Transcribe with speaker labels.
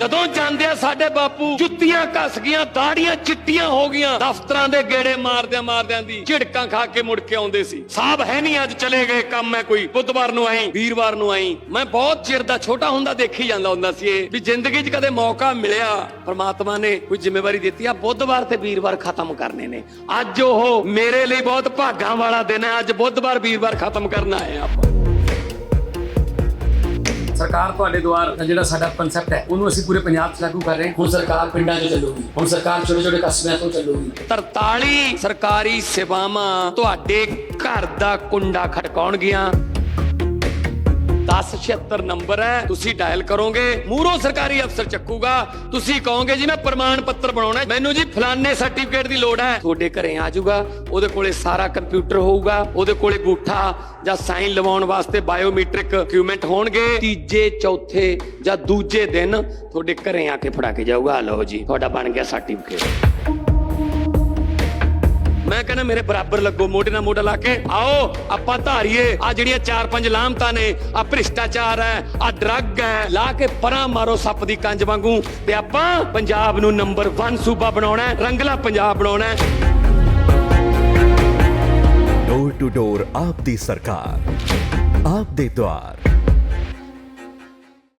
Speaker 1: ਜਦੋਂ ਜਾਂਦੇ ਸਾਡੇ ਬਾਪੂ, ਜੁੱਤੀਆਂ ਘਸ ਗਈਆਂ ਦਾੜੀਆਂ ਚਿੱਟੀਆਂ ਹੋ ਗਈਆਂ, ਦਫ਼ਤਰਾਂ ਦੇ ਗੇੜੇ ਮਾਰਦਿਆਂ ਮਾਰਦਿਆਂ ਦੀ ਝਿੜਕਾਂ ਖਾ ਕੇ ਮੁੜ ਕੇ ਆਉਂਦੇ ਸੀ। ਸਾਹਬ ਹੈ ਨਹੀਂ ਅੱਜ ਚਲੇ ਗਏ ਕੰਮ ਹੈ ਕੋਈ, ਬੁੱਧਵਾਰ ਨੂੰ ਆਈ, ਵੀਰਵਾਰ ਨੂੰ ਆਈ। ਮੈਂ ਬਹੁਤ ਚਿਰ ਦਾ ਛੋਟਾ ਹੁੰਦਾ ਦੇਖੀ ਜਾਂਦਾ ਹੁੰਦਾ ਸੀ ਇਹ, ਵੀ ਜ਼ਿੰਦਗੀ 'ਚ ਕਦੇ ਮੌਕਾ ਮਿਲਿਆ। ਪ੍ਰਮਾਤਮਾ ਨੇ ਕੋਈ ਜ਼ਿੰਮੇਵਾਰੀ ਦਿੱਤੀ ਆ, ਬੁੱਧਵਾਰ ਤੇ ਵੀਰਵਾਰ ਖਤਮ ਕਰਨੇ ਨੇ। ਅੱਜ ਉਹ ਮੇਰੇ ਲਈ ਬਹੁਤ ਭਾਗਾਂ ਵਾਲਾ ਦਿਨ ਹੈ, ਅੱਜ ਬੁੱਧਵਾਰ, ਵੀਰਵਾਰ ਖਤਮ ਕਰਨ ਆਏ ਆਪਾਂ।
Speaker 2: ਸਰਕਾਰ ਤੁਹਾਡੇ ਦੁਆਰ ਦਾ ਜਿਹੜਾ ਸਾਡਾ ਕਨਸੈਪਟ ਹੈ ਉਹਨੂੰ ਅਸੀਂ ਪੂਰੇ ਪੰਜਾਬ 'ਚ ਲਾਗੂ ਕਰ ਰਹੇ ਹਾਂ। ਹੁਣ ਸਰਕਾਰ ਪਿੰਡਾਂ 'ਚ ਚੱਲੂਗੀ। ਹੁਣ ਸਰਕਾਰ ਛੋਟੇ ਛੋਟੇ ਕਸਬਿਆਂ ਤੋਂ ਚੱਲੂਗੀ।
Speaker 1: 43 ਸਰਕਾਰੀ ਸੇਵਾਵਾਂ ਤੁਹਾਡੇ ਘਰ ਦਾ ਕੁੰਡਾ ਖੜਕਾਉਣਗੀਆਂ। 1076 ਨੰਬਰ ਹੈ, ਤੁਸੀਂ ਡਾਇਲ ਕਰੋਗੇ ਮੂਰੋ ਸਰਕਾਰੀ ਅਫਸਰ ਚੱਕੂਗਾ, ਤੁਸੀਂ ਕਹੋਗੇ, ਜੀ, ਮੈਂ ਪ੍ਰਮਾਣ ਪੱਤਰ ਬਣਾਉਣਾ ਮੈਨੂੰ ਜੀ ਫਲਾਣੇ ਸਰਟੀਫਿਕੇਟ ਦੀ ਲੋੜ ਹੈ। ਤੁਹਾਡੇ ਘਰੇ ਆ ਜਾਊਗਾ, ਉਹਦੇ ਕੋਲੇ ਸਾਰਾ ਕੰਪਿਊਟਰ ਹੋਊਗਾ, ਉਹਦੇ ਕੋਲੇ ਗੂਠਾ ਜਾਂ ਸਾਈਨ ਲਵਾਉਣ ਵਾਸਤੇ ਬਾਇਓਮੈਟ੍ਰਿਕ ਡਾਕੂਮੈਂਟ ਹੋਣਗੇ। ਤੀਜੇ, ਚੌਥੇ ਜਾਂ ਦੂਜੇ ਦਿਨ ਤੁਹਾਡੇ ਘਰੇ ਆ ਕੇ ਫੜਾ ਕੇ ਜਾਊਗਾ। ਲਓ ਜੀ, ਤੁਹਾਡਾ ਬਣ ਗਿਆ ਸਰਟੀਫਿਕੇਟ ਮੈਂ ਕਹਿੰਦਾ ਮੇਰੇ ਬਰਾਬਰ ਲੱਗੋ, ਮੋਢੇ ਨਾਲ ਮੋਢਾ ਲਾ ਕੇ। ਆਓ, ਆਪਾਂ ਧਾਰੀਏ। ਆ ਜਿਹੜੀਆਂ ਚਾਰ ਪੰਜ ਲਾਮਤਾਂ ਨੇ ਆ ਭ੍ਰਿਸ਼ਟਾਚਾਰ ਹੈ ਆ ਡਰੱਗ ਹੈ, ਲਾ ਕੇ ਪਰਾਂ ਮਾਰੋ ਸੱਪ ਦੀ ਕੰਜ ਵਾਂਗੂ। ਤੇ ਆਪਾਂ ਪੰਜਾਬ ਨੂੰ ਨੰਬਰ 1 ਸੂਬਾ ਬਣਾਉਣਾ ਰੰਗਲਾ ਪੰਜਾਬ ਬਣਾਉਣਾ
Speaker 3: ਡੋਰ ਟੂ ਡੋਰ ਆਪ ਦੀ ਸਰਕਾਰ, ਆਪ ਦੇ ਦੁਆਰ